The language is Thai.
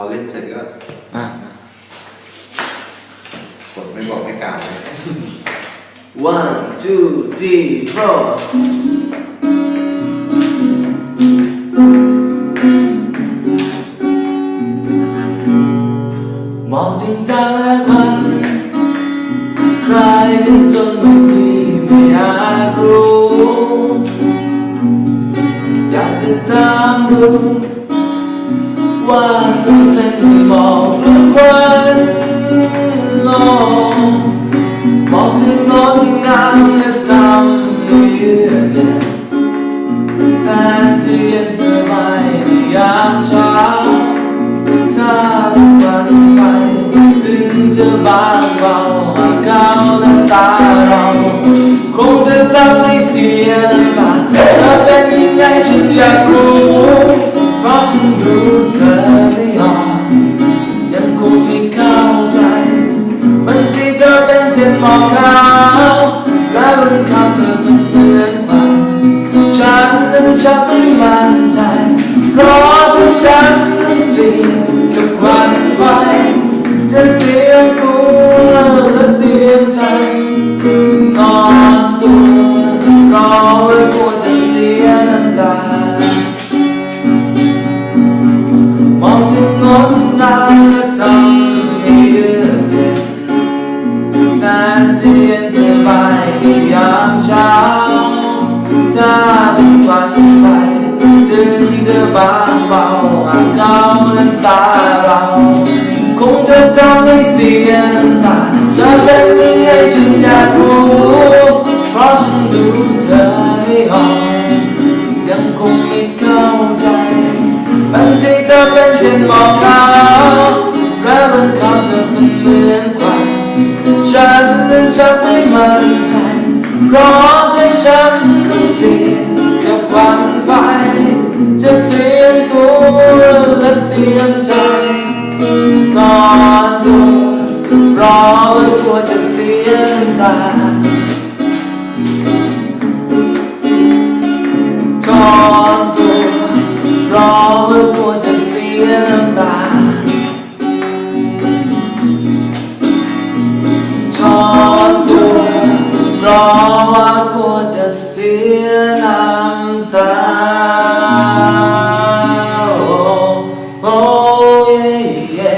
อเล่นเสร็จก็อะกดไม่บอกไม่กล่าวเลย one two three four มองจริงจังและควันคลายขึ้นจนบางทีไม่อาจรู้อยากจะถามดู ว่าเธอเป็นหมอกหรือควันลงมองถึงงดงามและทำให้เยือกเย็นแสนจะเย็นสบายในยามเช้าถ้าทุกวันไปถึงจะบางเบาหากเขาน้ำตาเรา คงจะทำให้ เธอไม่ออกยังคงไม่เข้าใจบางทีเธอเป็นเช่นหมอกขาวและบนเขาเธอเป็นเหมือนควันฉันนั้นชักไม่มั่นใจเพราะถ้าฉันนั้นเสียงกับควันไฟจะเตรียมตัวและเตรียมใจตอนตัวรอไว้กลัวจะเสียน้ำตา บางเบาหากเขาน้ำตาเรา คงจะทำให้เสียน้ำตาเธอเป็นยังไงฉันอยากรู้ เพราะฉันดูเธอไม่ออกยังคงไม่เข้าใจบางทีเธอเป็นเช่นหมอกขาวและบนเขาเธอเป็นเหมือนควันฉันนั้นชักไม่มั่นใจเพราะถ้าฉัน อนกลัวจะเสียน้ตาถอนตัวรอเมื่อกลัจะเสียน้ตาถอนตัวรอว่ากลัจะเสียน้ำตา oh yeah, yeah.